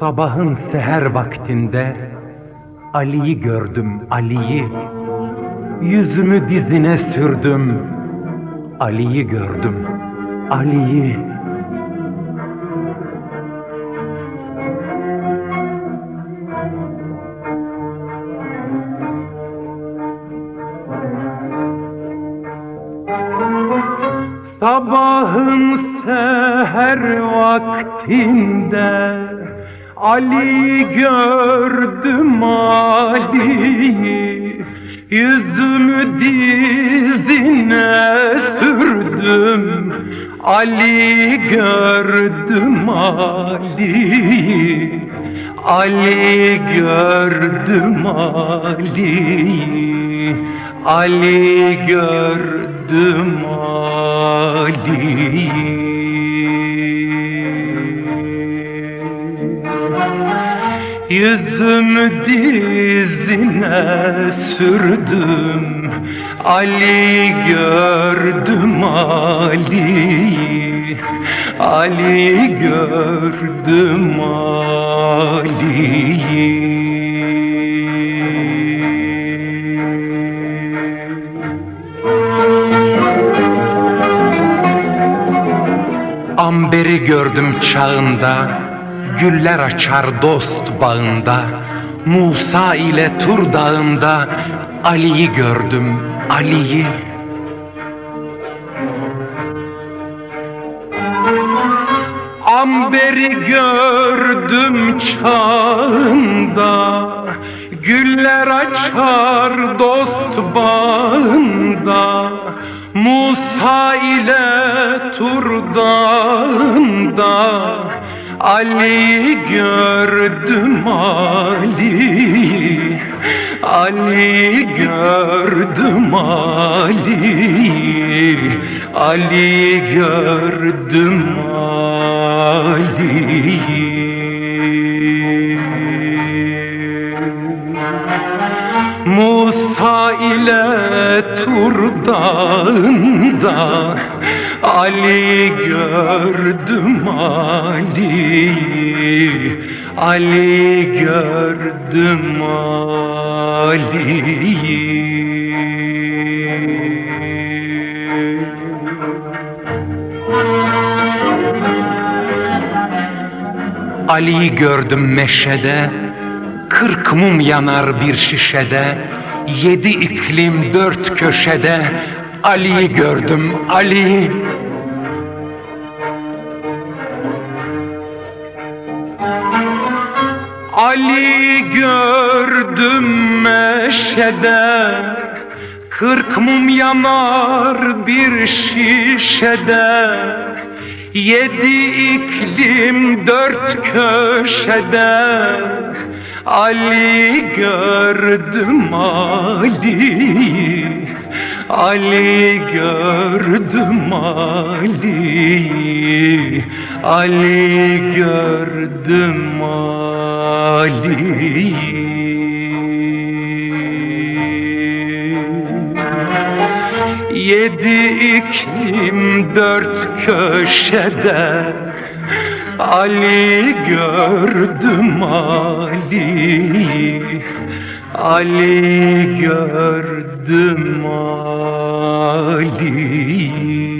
Sabahın seher vaktinde Ali'yi gördüm Ali'yi. Yüzümü dizine sürdüm Ali'yi gördüm Ali'yi. Sabahın seher vaktinde Ali gördüm Ali'yi Yüzümü dizine sürdüm. Ali gördüm Ali Ali gördüm Ali Ali gördüm Ali Yüzümü dizine sürdüm Ali gördüm Ali Ali gördüm Ali Amberi gördüm çağında, güller açar dost bağında. Musa ile Tur dağında Ali'yi gördüm, Ali'yi. Amberi gördüm çağında, güller açar dost bağında. Musa ile Tur dağında Ali gördüm Ali. Ali gördüm Ali. Ali gördüm Ali. Musa ile Tur dağında Ali gördüm Ali Ali gördüm Ali Ali'yi gördüm meşede Kırk mum yanar bir şişede Yedi iklim dört köşede. Ali'yi gördüm Ali Ali gördüm meşede Kırk mum yanar bir şişede. Yedi iklim dört köşede Ali gördüm Ali Ali gördüm Ali Ali gördüm Ali Yedi iklim dört köşede Ali gördüm Ali Ali gördüm Ali